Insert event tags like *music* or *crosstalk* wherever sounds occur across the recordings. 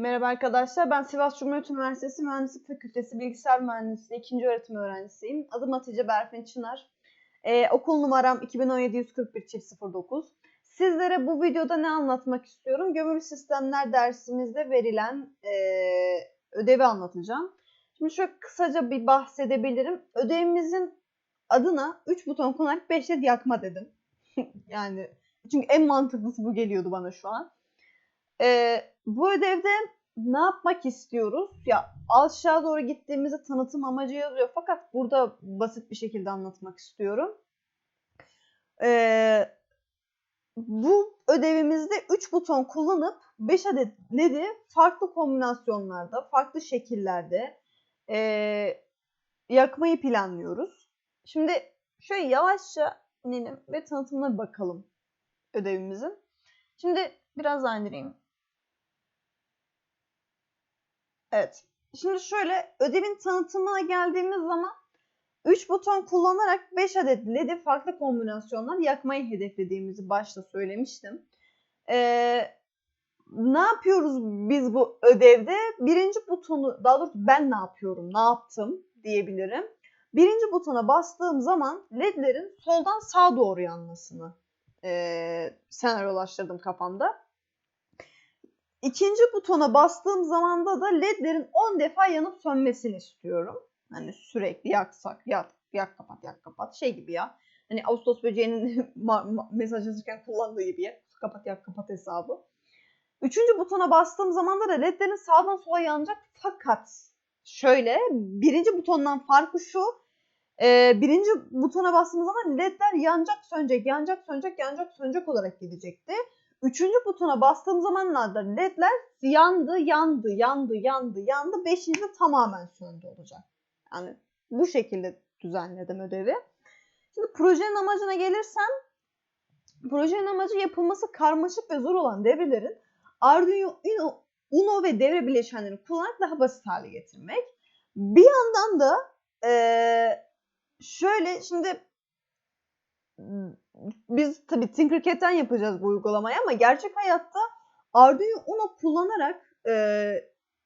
Merhaba arkadaşlar, ben Sivas Cumhuriyet Üniversitesi Mühendislik Fakültesi Bilgisayar Mühendisliği 2. öğretim öğrencisiyim. Adım Hatice Berfin Çınar. Ee, okul numaram 2017 09. Sizlere bu videoda ne anlatmak istiyorum? Gömülü sistemler dersimizde verilen e, ödevi anlatacağım. Şimdi şöyle kısaca bir bahsedebilirim. Ödevimizin adına 3 buton kullanarak 5 led yakma dedim. *laughs* yani çünkü en mantıklısı bu geliyordu bana şu an. Ee, bu ödevde ne yapmak istiyoruz? Ya aşağı doğru gittiğimizde tanıtım amacı yazıyor. Fakat burada basit bir şekilde anlatmak istiyorum. Ee, bu ödevimizde 3 buton kullanıp 5 adet LED'i farklı kombinasyonlarda, farklı şekillerde e, yakmayı planlıyoruz. Şimdi şöyle yavaşça inelim ve tanıtımına bakalım ödevimizin. Şimdi biraz daha indireyim. Evet. Şimdi şöyle ödevin tanıtımına geldiğimiz zaman 3 buton kullanarak 5 adet LED'i farklı kombinasyonlar yakmayı hedeflediğimizi başta söylemiştim. Ee, ne yapıyoruz biz bu ödevde? Birinci butonu, daha doğrusu ben ne yapıyorum, ne yaptım diyebilirim. Birinci butona bastığım zaman LED'lerin soldan sağa doğru yanmasını e, senaryolaştırdım kafamda. İkinci butona bastığım zamanda da ledlerin 10 defa yanıp sönmesini istiyorum. Hani sürekli yaksak, yak, yak kapat, yak kapat şey gibi ya. Hani Ağustos böceğinin *laughs* mesaj yazırken kullandığı gibi ya. Kapat, yak kapat hesabı. Üçüncü butona bastığım zamanda da ledlerin sağdan sola yanacak fakat şöyle birinci butondan farkı şu. E, birinci butona bastığım zaman ledler yanacak sönecek, yanacak sönecek, yanacak sönecek olarak gidecekti. Üçüncü butona bastığım zamanlarda ledler yandı, yandı, yandı, yandı, yandı. Beşinci de tamamen söndü olacak. Yani bu şekilde düzenledim ödevi. Şimdi projenin amacına gelirsem, projenin amacı yapılması karmaşık ve zor olan devrelerin Arduino Uno ve devre bileşenlerini kullanarak daha basit hale getirmek. Bir yandan da ee, şöyle şimdi biz tabii Tinkercad'den yapacağız bu uygulamayı ama gerçek hayatta Arduino Uno kullanarak e,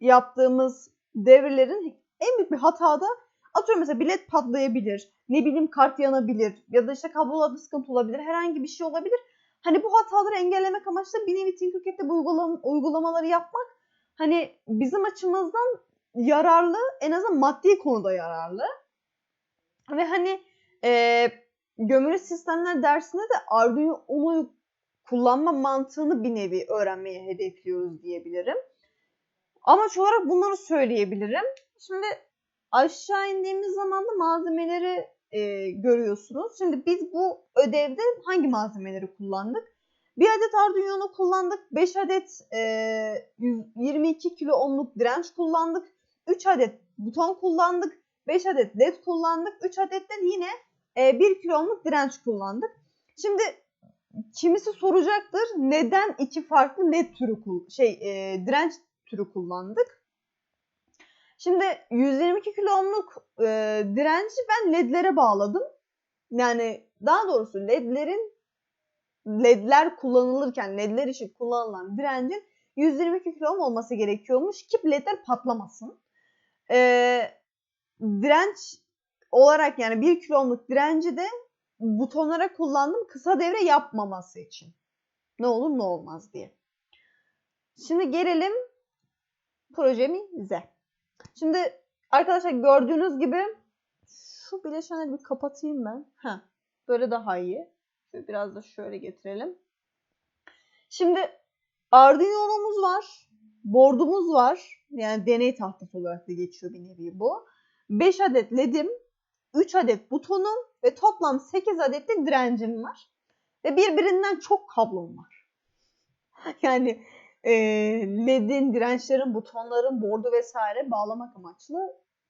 yaptığımız devrelerin en büyük bir hatada atıyorum mesela bilet patlayabilir, ne bileyim kart yanabilir ya da işte kablolarda sıkıntı olabilir, herhangi bir şey olabilir. Hani bu hataları engellemek amaçlı bir nevi Tinkercad'de bu uygulam uygulamaları yapmak hani bizim açımızdan yararlı, en azından maddi konuda yararlı. Ve hani e, gömülü sistemler dersinde de Arduino Uno'yu kullanma mantığını bir nevi öğrenmeye hedefliyoruz diyebilirim. Amaç olarak bunları söyleyebilirim. Şimdi aşağı indiğimiz zaman da malzemeleri e, görüyorsunuz. Şimdi biz bu ödevde hangi malzemeleri kullandık? Bir adet Arduino kullandık. 5 adet e, 22 kilo ohmluk direnç kullandık. 3 adet buton kullandık. 5 adet led kullandık. 3 adet de yine e, 1 kilo ohmluk direnç kullandık. Şimdi kimisi soracaktır neden iki farklı led türü şey e, direnç türü kullandık? Şimdi 122 kilo ohmluk e, direnci ben ledlere bağladım. Yani daha doğrusu ledlerin ledler kullanılırken ledler için kullanılan direncin 122 kilo ohm olması gerekiyormuş ki ledler patlamasın. E, direnç olarak yani 1 kilo ohmluk direnci de butonlara kullandım kısa devre yapmaması için. Ne olur ne olmaz diye. Şimdi gelelim projemize. Şimdi arkadaşlar gördüğünüz gibi şu bileşenleri bir kapatayım ben. Heh, böyle daha iyi. Şöyle biraz da şöyle getirelim. Şimdi Arduino'muz var. Board'umuz var. Yani deney tahtası olarak da geçiyor bir nevi bu. 5 adet LED'im, 3 adet butonum ve toplam 8 adet de direncim var. Ve birbirinden çok kablom var. *laughs* yani e, LED'in, dirençlerin, butonların, bordu vesaire bağlamak amaçlı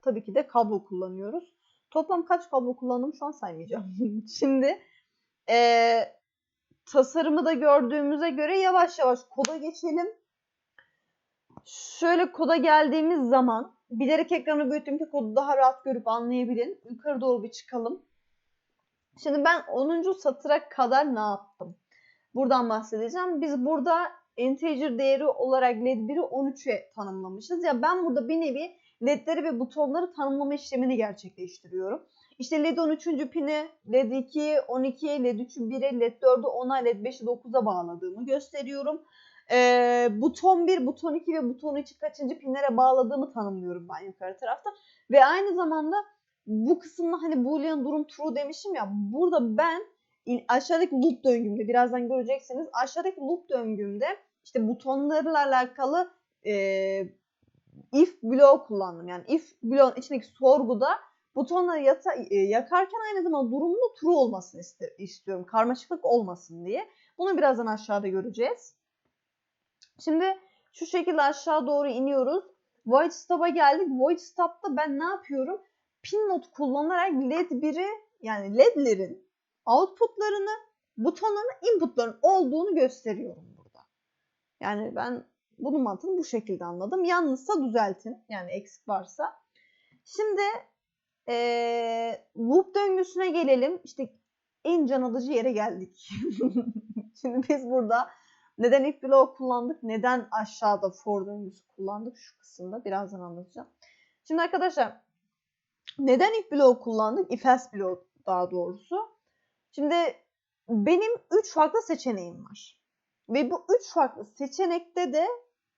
tabii ki de kablo kullanıyoruz. Toplam kaç kablo kullandım şu an saymayacağım. *laughs* Şimdi e, tasarımı da gördüğümüze göre yavaş yavaş koda geçelim. Şöyle koda geldiğimiz zaman bilerek ekranı büyüttüm ki kodu daha rahat görüp anlayabilin. Yukarı doğru bir çıkalım. Şimdi ben 10. satıra kadar ne yaptım? Buradan bahsedeceğim. Biz burada integer değeri olarak led 1'i 13'e tanımlamışız. Ya ben burada bir nevi ledleri ve butonları tanımlama işlemini gerçekleştiriyorum. İşte led 13. pini, led 2'yi 12'ye, led 3'ü 1'e, led 4'ü 10'a, led 5'i 9'a bağladığımı gösteriyorum. Ee, buton 1, buton 2 ve buton 3'ü kaçıncı pinlere bağladığımı tanımlıyorum ben yukarı tarafta. Ve aynı zamanda bu kısımda hani boolean durum true demişim ya burada ben aşağıdaki loop döngümde birazdan göreceksiniz aşağıdaki loop döngümde işte butonlarla alakalı e, if bloğu kullandım. Yani if bloğun içindeki sorguda butonları yata, e, yakarken aynı zamanda durumun true olmasını istiyorum. Karmaşıklık olmasın diye. Bunu birazdan aşağıda göreceğiz. Şimdi şu şekilde aşağı doğru iniyoruz. Void stop'a geldik. Void stop'ta ben ne yapıyorum? Pin mod kullanarak led 1'i yani ledlerin outputlarını, butonların inputların olduğunu gösteriyorum burada. Yani ben bunun mantığını bu şekilde anladım. Yalnızsa düzeltin. Yani eksik varsa. Şimdi ee, loop döngüsüne gelelim. İşte en can alıcı yere geldik. *laughs* Şimdi biz burada neden if bloğu kullandık? Neden aşağıda for döngüsü kullandık? Şu kısımda birazdan anlatacağım. Şimdi arkadaşlar neden if bloğu kullandık? If else bloğu daha doğrusu. Şimdi benim 3 farklı seçeneğim var. Ve bu 3 farklı seçenekte de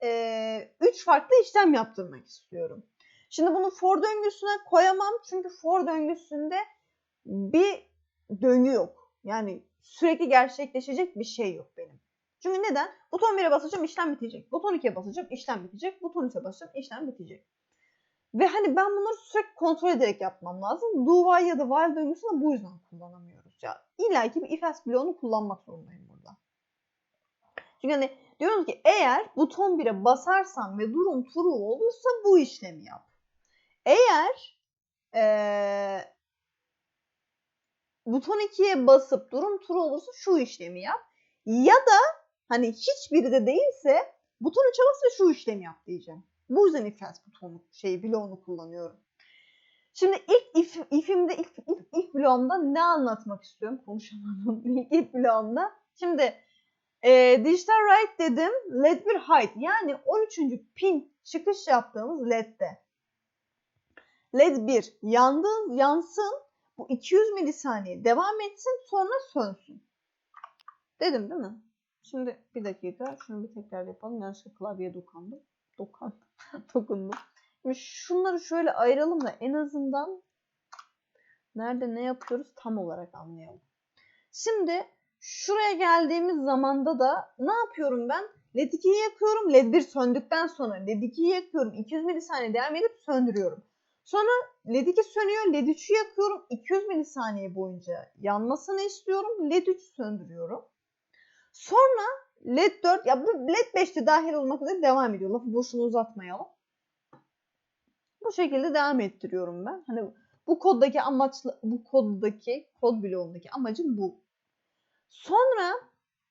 3 e, farklı işlem yaptırmak istiyorum. Şimdi bunu for döngüsüne koyamam çünkü for döngüsünde bir döngü yok. Yani sürekli gerçekleşecek bir şey yok benim. Çünkü neden? Buton 1'e basacağım işlem bitecek. Buton 2'ye basacağım işlem bitecek. Buton 3'e basacağım işlem bitecek. Ve hani ben bunları sürekli kontrol ederek yapmam lazım. Do while ya da while döngüsünü bu yüzden kullanamıyoruz. Ya illa ki bir if else bloğunu kullanmak zorundayım burada. Çünkü hani diyoruz ki eğer buton 1'e basarsam ve durum true olursa bu işlemi yap. Eğer ee, buton 2'ye basıp durum true olursa şu işlemi yap. Ya da hani hiçbiri de değilse buton 3'e bas ve şu işlemi yap diyeceğim. Bu yüzden if butonu şey bloğunu kullanıyorum. Şimdi ilk if, if'imde ilk, ilk, ilk bloğumda ne anlatmak istiyorum? Konuşamadım. *laughs* İlk, ilk bloğumda. Şimdi e, digital write dedim. LED bir height yani 13. pin çıkış yaptığımız LED'de. LED 1 yandı, yansın. Bu 200 milisaniye devam etsin sonra sönsün. Dedim değil mi? Şimdi bir dakika şunu bir tekrar yapalım. Yanlışlıkla klavyeye dokandım. Dokandım. *laughs* Dokundum. Şimdi şunları şöyle ayıralım da en azından nerede ne yapıyoruz tam olarak anlayalım. Şimdi şuraya geldiğimiz zamanda da ne yapıyorum ben? LED 2'yi yakıyorum. LED 1 söndükten sonra LED 2'yi yakıyorum. 200 milisaniye devam edip söndürüyorum. Sonra LED 2 sönüyor. LED 3'ü yakıyorum. 200 milisaniye boyunca yanmasını istiyorum. LED 3 söndürüyorum. Sonra LED 4 ya bu LED 5 de dahil olmak üzere devam ediyor. Lafı boşuna uzatmayalım. Bu şekilde devam ettiriyorum ben. Hani bu koddaki amaçlı bu koddaki kod bloğundaki amacım bu. Sonra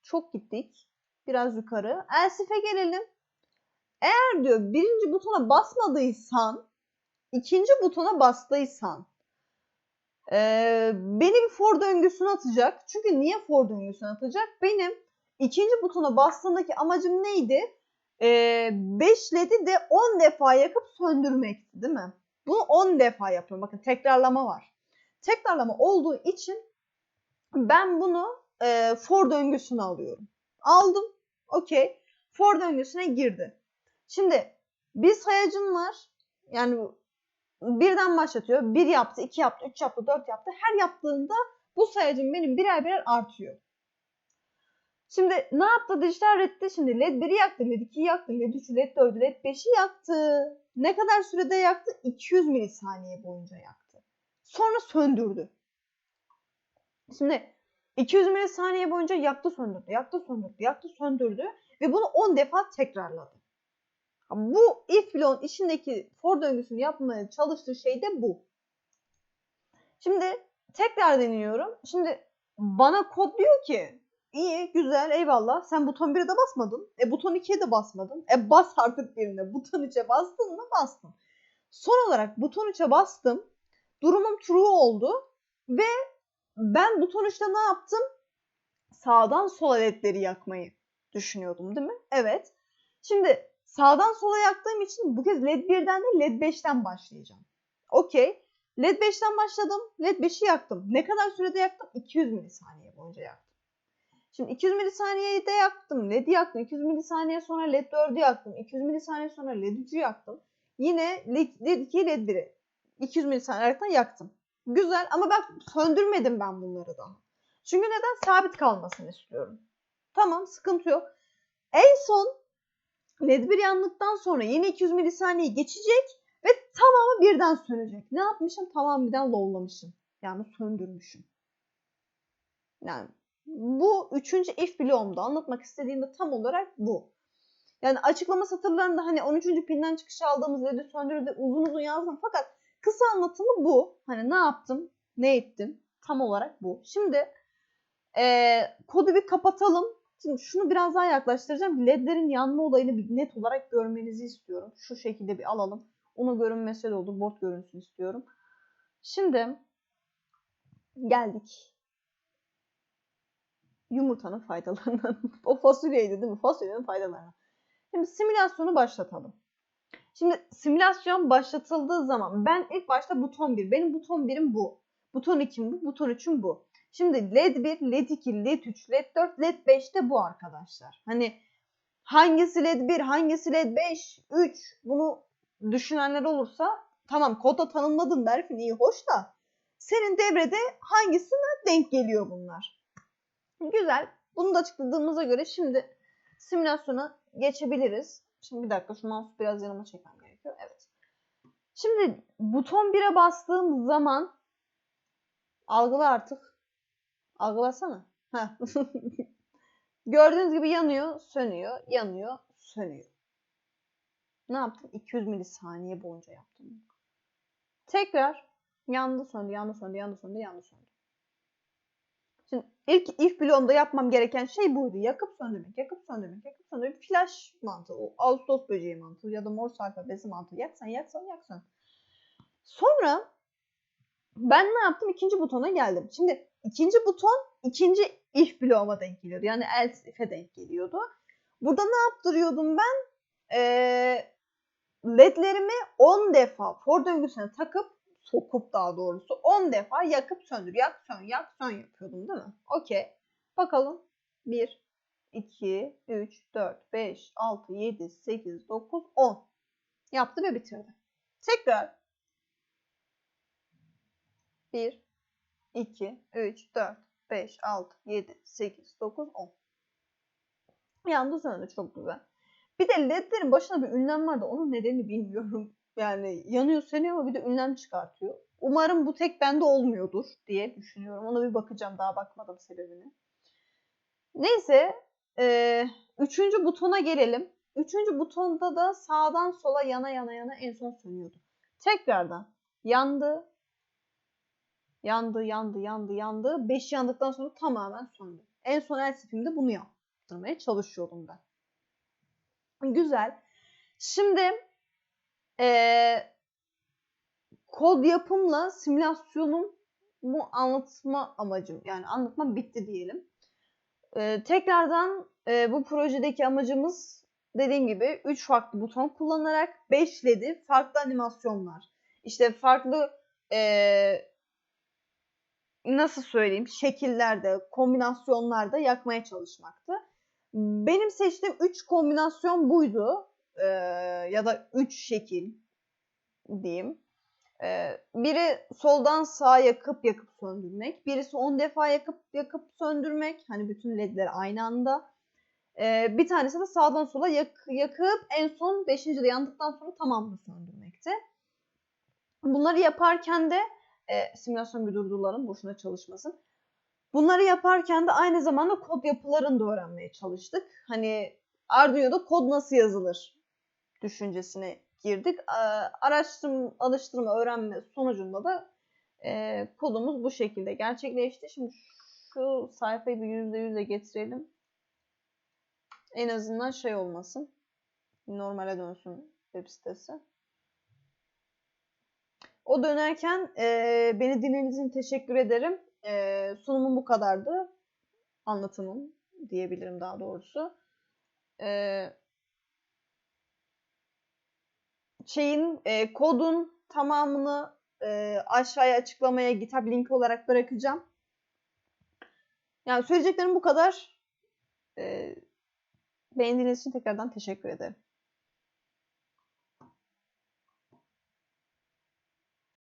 çok gittik. Biraz yukarı. Elsif'e gelelim. Eğer diyor birinci butona basmadıysan ikinci butona bastıysan e, beni bir for döngüsüne atacak. Çünkü niye for döngüsüne atacak? Benim ikinci butona bastığındaki amacım neydi? 5 e, LED'i de 10 defa yakıp söndürmekti değil mi? Bunu 10 defa yapıyorum. Bakın tekrarlama var. Tekrarlama olduğu için ben bunu e, for döngüsüne alıyorum. Aldım. Okey. For döngüsüne girdi. Şimdi bir sayacım var. Yani birden başlatıyor. Bir yaptı, iki yaptı, üç yaptı, dört yaptı. Her yaptığında bu sayacım benim birer birer artıyor. Şimdi ne yaptı dijital redde? Şimdi led 1'i yaktı, led 2'yi yaktı, led 3'ü, led 4'ü, led 5'i yaktı. Ne kadar sürede yaktı? 200 milisaniye boyunca yaktı. Sonra söndürdü. Şimdi 200 milisaniye boyunca yaktı söndürdü, yaktı söndürdü, yaktı söndürdü ve bunu 10 defa tekrarladı. Bu if bloğun içindeki for döngüsünü yapmaya çalıştığı şey de bu. Şimdi tekrar deniyorum. Şimdi bana kod diyor ki iyi güzel eyvallah sen buton 1'e de basmadın. E buton 2'ye de basmadın. E bas artık birine. Buton 3'e bastın mı? Bastın. Son olarak buton 3'e bastım. Durumum true oldu. Ve ben buton 3'te ne yaptım? Sağdan sola ledleri yakmayı düşünüyordum değil mi? Evet. Şimdi sağdan sola yaktığım için bu kez LED 1'den değil LED 5'ten başlayacağım. Okey. LED 5'ten başladım. LED 5'i yaktım. Ne kadar sürede yaktım? 200 milisaniye boyunca yaktım. Şimdi 200 milisaniyede de yaktım. LED'i yaktım. 200 milisaniye sonra LED 4'ü yaktım. 200 milisaniye sonra LED 3'ü yaktım. Yine LED 2'yi LED 1'i 200 milisaniyelerden yaktım. Güzel ama ben söndürmedim ben bunları daha. Çünkü neden? Sabit kalmasını istiyorum. Tamam sıkıntı yok. En son LED 1 yandıktan sonra yine 200 milisaniye geçecek ve tamamı birden sönecek. Ne yapmışım? Tamam birden lowlamışım. Yani söndürmüşüm. Yani bu üçüncü if bloğumda anlatmak istediğim de tam olarak bu. Yani açıklama satırlarında hani 13. pinden çıkış aldığımız LED'i söndürdü uzun uzun yazdım fakat kısa anlatımı bu. Hani ne yaptım, ne ettim tam olarak bu. Şimdi e, kodu bir kapatalım. Şimdi şunu biraz daha yaklaştıracağım. LED'lerin yanma olayını bir net olarak görmenizi istiyorum. Şu şekilde bir alalım. Onu görünmesi de olur. Board görünsün istiyorum. Şimdi geldik. Yumurtanın faydalarından. *laughs* o fasulyeydi değil mi? Fasulyenin faydalarına. Şimdi simülasyonu başlatalım. Şimdi simülasyon başlatıldığı zaman ben ilk başta buton 1. Benim buton 1'im bu. Buton 2'm bu. Buton 3'üm bu. Şimdi LED 1, LED 2, LED 3, LED 4, LED 5 de bu arkadaşlar. Hani hangisi LED 1, hangisi LED 5, 3 bunu düşünenler olursa tamam koda tanımladın Berfin iyi hoş da senin devrede hangisine denk geliyor bunlar? Güzel. Bunu da açıkladığımıza göre şimdi simülasyona geçebiliriz. Şimdi bir dakika şu mouse biraz yanıma çekmem gerekiyor. Evet. Şimdi buton 1'e bastığım zaman algıla artık. Algılasana. *laughs* Gördüğünüz gibi yanıyor, sönüyor, yanıyor, sönüyor. Ne yaptım? 200 milisaniye boyunca yaptım. Tekrar yandı, söndü, yandı, söndü, yandı, söndü, yandı, söndü. Şimdi ilk if bloğumda yapmam gereken şey buydu. Yakıp söndürmek, yakıp söndürmek, yakıp söndürmek. Flash mantığı, o Ağustos böceği mantığı ya da Morse alfabesi mantığı. Yaksan, yaksan, yaksan. Sonra ben ne yaptım? İkinci butona geldim. Şimdi ikinci buton ikinci if bloğuma denk geliyordu. Yani else if'e denk geliyordu. Burada ne yaptırıyordum ben? Ee, ledlerimi 10 defa for döngüsüne takıp sokup daha doğrusu 10 defa yakıp söndür. Yak sön yak sön yapıyordum değil mi? Okey. Bakalım. 1, 2, 3, 4, 5, 6, 7, 8, 9, 10. Yaptı ve bitirdi. Tekrar. 1, 2, 3, 4, 5, 6, 7, 8, 9, 10. Yandı söndü çok güzel. Bir de ledlerin başına bir ünlem var da onun nedenini bilmiyorum. Yani yanıyor sönüyor ama bir de ünlem çıkartıyor. Umarım bu tek bende olmuyordur diye düşünüyorum. Ona bir bakacağım. Daha bakmadım sebebini. Neyse. E, üçüncü butona gelelim. Üçüncü butonda da sağdan sola yana yana yana en son sönüyordu. Tekrardan yandı. Yandı, yandı, yandı, yandı. Beş yandıktan sonra tamamen söndü. En son el sifimde bunu yaptırmaya çalışıyordum ben. Güzel. Şimdi ee, kod yapımla simülasyonum bu anlatma amacım. Yani anlatma bitti diyelim. Ee, tekrardan e, bu projedeki amacımız dediğim gibi 3 farklı buton kullanarak 5 LED'i farklı animasyonlar. İşte farklı e, nasıl söyleyeyim şekillerde, kombinasyonlarda yakmaya çalışmaktı. Benim seçtiğim 3 kombinasyon buydu. Ee, ya da 3 şekil diyeyim. Ee, biri soldan sağa yakıp yakıp söndürmek. Birisi 10 defa yakıp yakıp söndürmek. Hani bütün ledleri aynı anda. Ee, bir tanesi de sağdan sola yak, yakıp en son 5. de yandıktan sonra tamamını söndürmekti. Bunları yaparken de e, simülasyon durduralım boşuna çalışmasın. Bunları yaparken de aynı zamanda kod yapılarını da öğrenmeye çalıştık. Hani Arduino'da kod nasıl yazılır düşüncesine girdik. Araştırma, alıştırma, öğrenme sonucunda da e, kodumuz bu şekilde gerçekleşti. Şimdi şu sayfayı bir yüzde yüze getirelim. En azından şey olmasın. Normale dönsün web sitesi. O dönerken e, beni dinlediğiniz için teşekkür ederim. E, sunumum bu kadardı. Anlatımım diyebilirim daha doğrusu. e, şeyin e, kodun tamamını e, aşağıya açıklamaya GitHub linki olarak bırakacağım. Yani söyleyeceklerim bu kadar. E, beğendiğiniz için tekrardan teşekkür ederim.